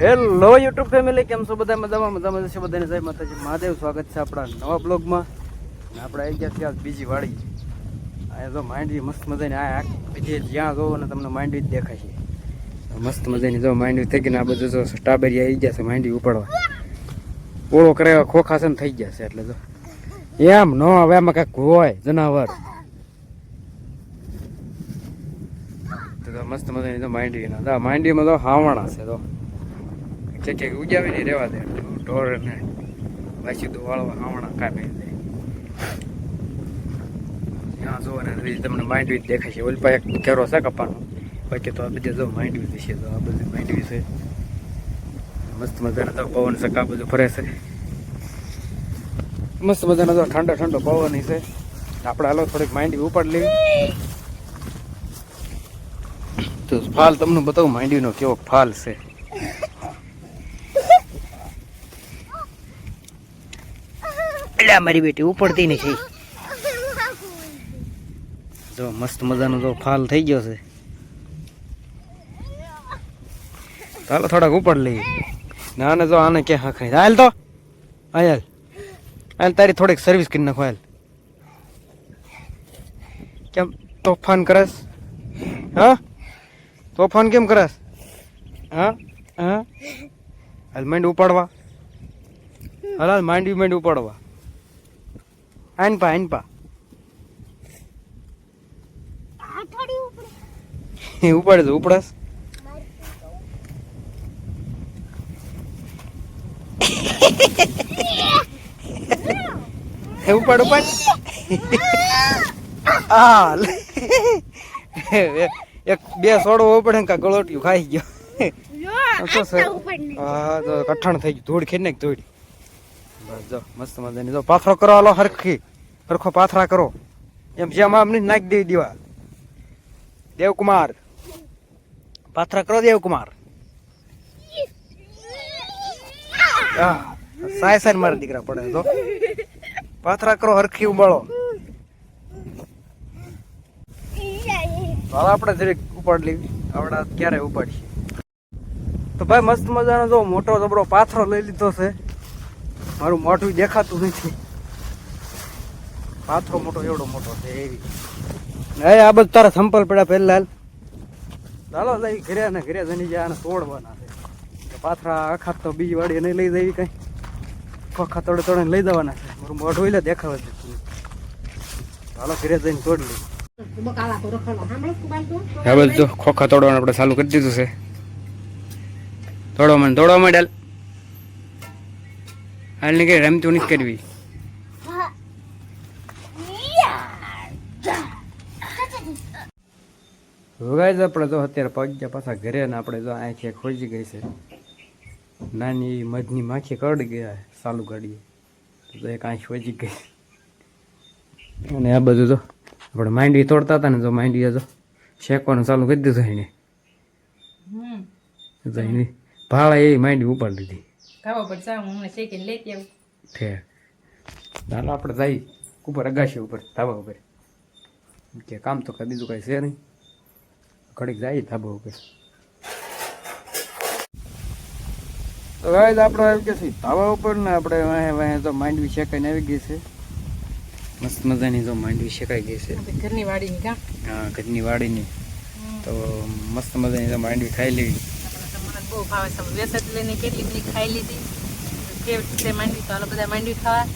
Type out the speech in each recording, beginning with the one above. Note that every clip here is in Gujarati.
હેલો યુટ્યુબ ફેમિલી કેમ છો બધા? મજામાં મજામાં જશે બધાને? સાહેબ માતાજી. મહાદેવ, સ્વાગત છે આપણા નવા બ્લોગમાં આપણે આવી ગયા આજ બીજી વાડી. અહીંયા જો માંડવી મસ્ત મજાની, આ આખ- જ્યાં જોવો ને તમને માંડવી જ દેખાય છે મસ્ત મજાની જો માંડવી થઈ ગઈને આ બધું જો સ્ટ્રાબેરી આવી ગયા છે માંડવી ઉપાડવા. ઓળો કરે ખોખાસન થઈ ગયા છે એટલે જો. એમ ન હવે આમાં કાંઈક હોય, જનાવર. મસ્ત મજાની તો માંડવી ના માંડવીમાં તો હાવણા છે તો કે કે રહેવા દે. ઢોર ને પછી તો વાળવા હાવણા કાપી દે ત્યાં જો ને હજી તમને માંડવી છે. ઓલી પાસે એક કેરો છે કપાનો. બાકી તો આ બધે જો માંડવી દેશે તો આ બધી માંડવી છે. મસ્ત મજાના તો પવન છે આ બધું ફરે છે. મસ્ત મજાનો તો ઠંડો ઠંડો પવન છે. આપણે હાલો થોડીક માંડવી ઉપાડ લેવી તો ફાલ તમને બતાવું, માંડવીનો કેવો ફાલ છે. એટલે મારી બેટી ઉપડતી નથી. જો, મસ્ત મજાનો જો ફાલ થઈ ગયો છે. ચાલો, થોડાક ઉપડ લઈએ ના ને જો આને ક્યાં ખાઈ. હાલ તો. હાલ હાલ. તારી થોડીક સર્વિસ કરી નાખો, હાલ. કેમ તોફાન કરસ હા? તોફાન કેમ કરસ હા? હા? હાલ, માંડ ઉપાડવા. હાલ હાલ, માંડવી, માંડ ઉપાડવા. આઈન પા આઈન પા ઉપાડે તો ઉપડસ ઉપાડ ઉપાડ. આ. એક બે સોડો ઉપડે કા ગળોટિયું ખાઈ ગયો. હા તો કઠણ થઈ ગયું. ધૂળ ખેડ ને ધૂળ. જો, મસ્ત મજાની. જો, પાથરો કરો, હાલો, હરખી. હરખો પાથરા કરો. એમ જેમ આમ નહીં નાખી દેવી દીવા. દેવકુમાર. પાથરા કરો, દેવકુમાર. સાય સાય મારા દીકરા પડે તો પાથરા કરો, હરખી ઉબાળો. હવે આપણે જરીક ઉપાડ લેવી. આપણે ક્યારે ઉપાડીએ? તો ભાઈ, મસ્ત મજાનો જો મોટો જબરો પાથરો લઈ લીધો છે. મારું મોઢું દેખાતું નથી. પાથરો મોટો, એવડો મોટો છે, એવી. હવે આ બધું તારા સંપલ પડ્યા પહેલા ચાલો લઈ, ઘરે ને ઘરે જઈને જાય આને તોડવાના છે. પાથરા આખા તો બીજી વાડી નહીં લઈ જવી કઈ. ખોખા તોડે તોડે લઈ જવાના છે. મારું મોઢું એટલે દેખાવે છે. ચાલો ઘરે જઈને તોડી લઈ હા, બધું ખોખા તોડવાનું આપણે ચાલુ કરી દીધું છે. તોડવા માંડ તોડવા માંડ હાલ ને કે રમતું નથી કરવી. રોગાઈ જ આપણે તો અત્યારે પગ્યા પાછા ઘરે ને આપણે જો આંખે ખોજી ગઈ છે. નાની મધની માખી કરડી ગયા ચાલુ કાઢીએ તો એક આંખ ખોજી ગઈ. અને આ બધું તો આપણે માંડવી તોડતા હતા ને તો માંડવી જો શેકવાનું ચાલુ કરી દીધું એની. ભાળા એ માંડવી ઉપાડી દીધી. ખાવા પડશે હું હમણાં શેકીને લેતી આવું. ઠે. ચાલો આપણે જઈ. ઉપર અગાશી ઉપર ધાબા ઉપર. કે કામ તો કઈ બીજું કાંઈ છે નહીં. ઘડીક જાય ધાબા ઉપર. તો ગાય આપણે આવી કે છે ધાબા ઉપર ને આપણે વાહે વાહે તો માંડવી શેકાઈને આવી ગઈ છે. મસ્ત મજાની તો માંડવી શેકાઈ ગઈ છે. ઘરની વાડીની હા ઘરની વાડીની. તો મસ્ત મજાની તો માંડવી ખાઈ લેવી બહુ ભાવે છે. વેસત લઈને કેટલી બધી ખાઈ લીધી. કેવી રીતે માંડવી તો બધા માંડવી ખાવા.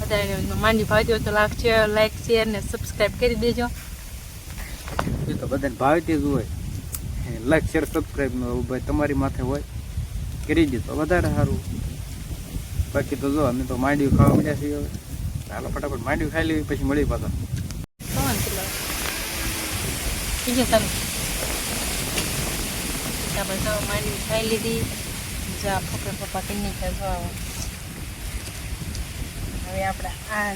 બધા માંડવી ભાવતી હોય તો લાખ છે લાઈક શેર ને સબસ્ક્રાઈબ કરી દેજો. એ તો બધાને ભાવતી જ હોય. લાઈક શેર સબસ્ક્રાઈબ નો ભાઈ તમારી માથે હોય કરી દે તો વધારે સારું. બાકી તો જો અમે તો માંડવી ખાવા મળ્યા છીએ હવે. ચાલો ફટાફટ માંડવી ખાઈ લેવી પછી મળી પાછા કોણ પેલો ઠીક છે ચાલો આપણે તો માંડવી ખાઈ લીધી. જા પપ્પા પપ્પા કઈ નહીં જોવા હવે આપણે આ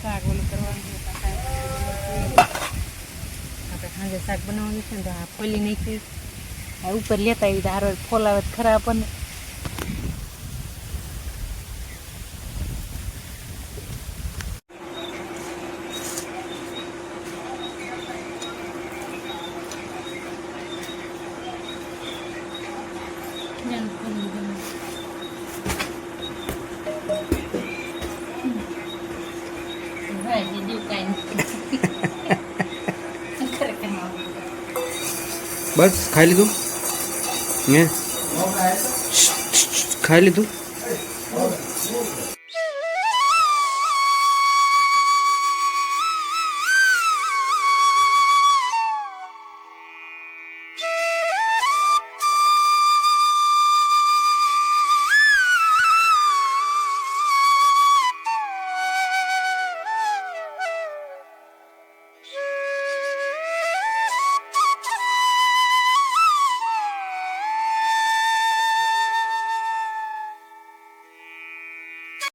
શાક ઓલું કરવાનું છે આપણે સાંજે શાક બનાવવાનું છે ને તો આ ફોલી નાખી આ ઉપર લેતા આવી હારો ફોલાવે તો ખરા આપણને. બીજું કાંઈ માં બસ ખાઈ લીધું હે ખાઈ લીધું